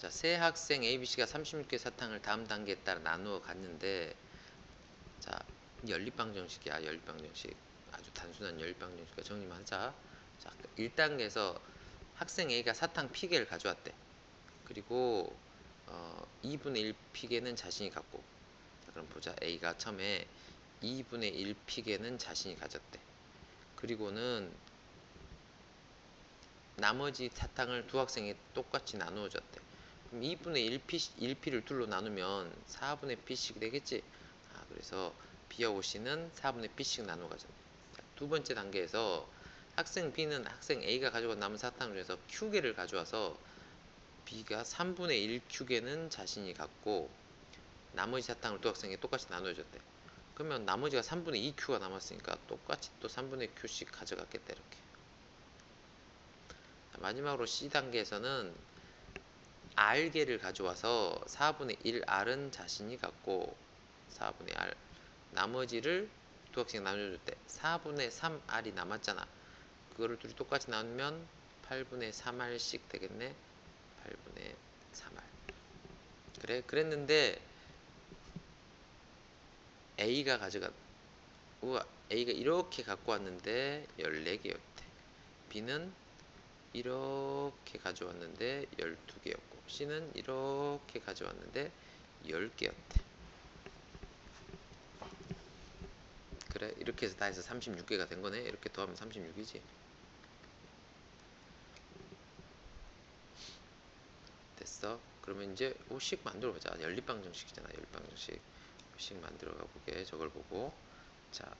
자, 세 학생 ABC가 36개 사탕을 다음 단계에 따라 나누어 갔는데 자, 연립방 정식이야. 연립방 정식. 아주 단순한 연립방 정식과 정리만 하자. 자, 1단계에서 학생 A가 사탕 피개를 가져왔대. 그리고 어, 2분의 1 피개는 자신이 갖고 자, 그럼 보자. A가 처음에 2분의 1 피개는 자신이 가졌대. 그리고는 나머지 사탕을 두 학생이 똑같이 나누어 줬대. 그럼 2분의 1P, 1P를 둘로 나누면 4분의 P씩 되겠지? 아, 그래서 B하고 C는 4분의 P씩. 자, 두 번째 단계에서 학생 B는 학생 A가 가져온 남은 사탕 중에서 Q개를 가져와서 B가 3분의 1Q개는 자신이 갖고 나머지 사탕을 두 학생이 똑같이 나눠줬대. 그러면 나머지가 3분의 2Q가 남았으니까 똑같이 또 3분의 Q씩 가져갔겠다 이렇게. 자, 마지막으로 C 단계에서는 R개를 가져와서 4분의 1R은 자신이 갖고 4분의 R 나머지를 두 학생 나눠줄 때 4분의 3R이 남았잖아. 그거를 둘이 똑같이 나누면 8분의 3R씩 되겠네. 8분의 3R. 그래, 그랬는데 A가 가져간 우와 A가 이렇게 갖고 왔는데 14개였대. B는 이렇게 가져왔는데 12개였고 C는 이렇게 가져왔는데 10개였대. 그래 이렇게 해서 다 해서 36개가 된 거네. 이렇게 더하면 36이지. 됐어. 그러면 이제 오식 만들어 보자. 연립방 정식이잖아. 연립방 정식. 식 만들어 가 보게. 저걸 보고. 자.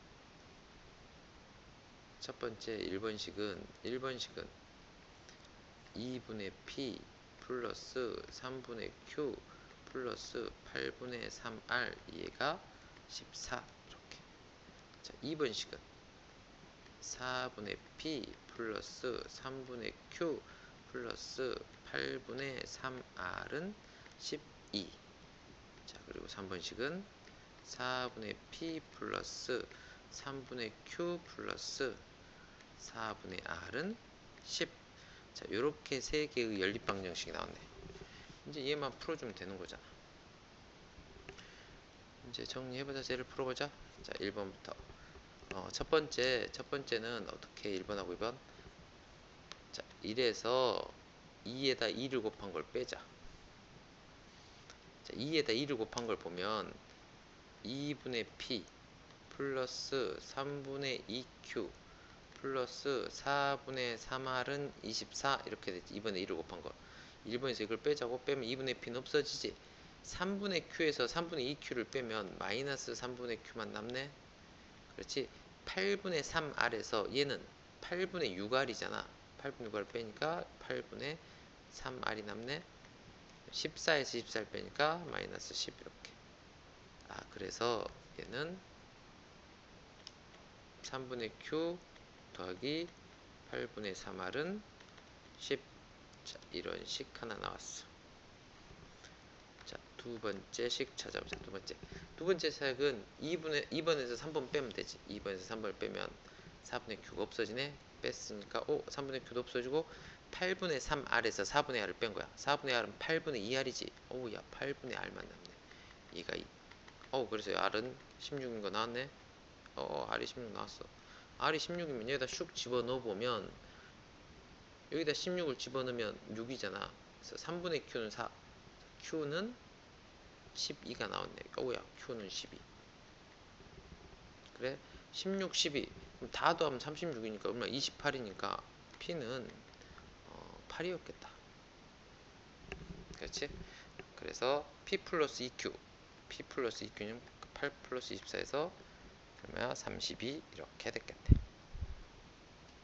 첫 번째 1번식은 1번식은 2분의 P 플러스 3분의 Q 플러스 8분의 3R 얘가 14 이렇게. 자 2번 식은 4분의 P 플러스 3분의 Q 플러스 8분의 3R은 12 자 그리고 3번 식은 4분의 P 플러스 3분의 Q 플러스 4분의 R은 10 자, 요렇게 세 개의 연립 방 정식이 나왔네. 이제 얘만 풀어주면 되는 거잖아. 이제 정리해보자. 쟤를 풀어보자. 자, 1번부터. 어, 첫 번째, 첫 번째는 어떻게 1번하고 2번? 자, 1에서 2에다 2를 곱한 걸 빼자. 자, 2에다 2를 곱한 걸 보면 2분의 P 플러스 3분의 2Q 플러스 4분의 3R은 24 이렇게 되지. 2분의 1을 곱한 거. 1번에서 이걸 빼자고 빼면 2분의 P는 없어지지. 3분의 Q에서 3분의 2Q를 빼면 마이너스 3분의 Q만 남네. 그렇지? 8분의 3R에서 얘는 8분의 6R이잖아. 8분의 6R 빼니까 8분의 3R이 남네. 14에서 24를 빼니까 마이너스 10 이렇게. 아 그래서 얘는 3분의 Q 더하기 8분의 3R은 10. 자, 이런 식 하나 나왔어. 자, 두 번째 식 찾아보자. 두 번째. 두 번째 색은 2분의, 2번에서 3번 빼면 되지. 2번에서 3번을 빼면 4분의 Q가 없어지네. 뺐으니까, 오, 3분의 Q도 없어지고, 8분의 3R에서 4분의 R을 뺀 거야. 4분의 R은 8분의 2R이지. 오우, 야, 8분의 R만 남네. 2가 2. 어우, 그래서 R은 16인 거 나왔네. 어, R이 16 나왔어. R이 16이면 여기다 슉 집어넣어 보면 여기다 16을 집어넣으면 6이잖아. 그래서 3분의 Q는 4. Q는 12가 나왔네. 어우야, Q는 12. 그래? 16, 12. 그럼 다 더하면 36이니까 얼마? 28이니까 P는 어, 8이었겠다. 그렇지? 그래서 P 플러스 EQ. P 플러스 EQ는 8 플러스 24에서 그러면 32 이렇게 됐겠네.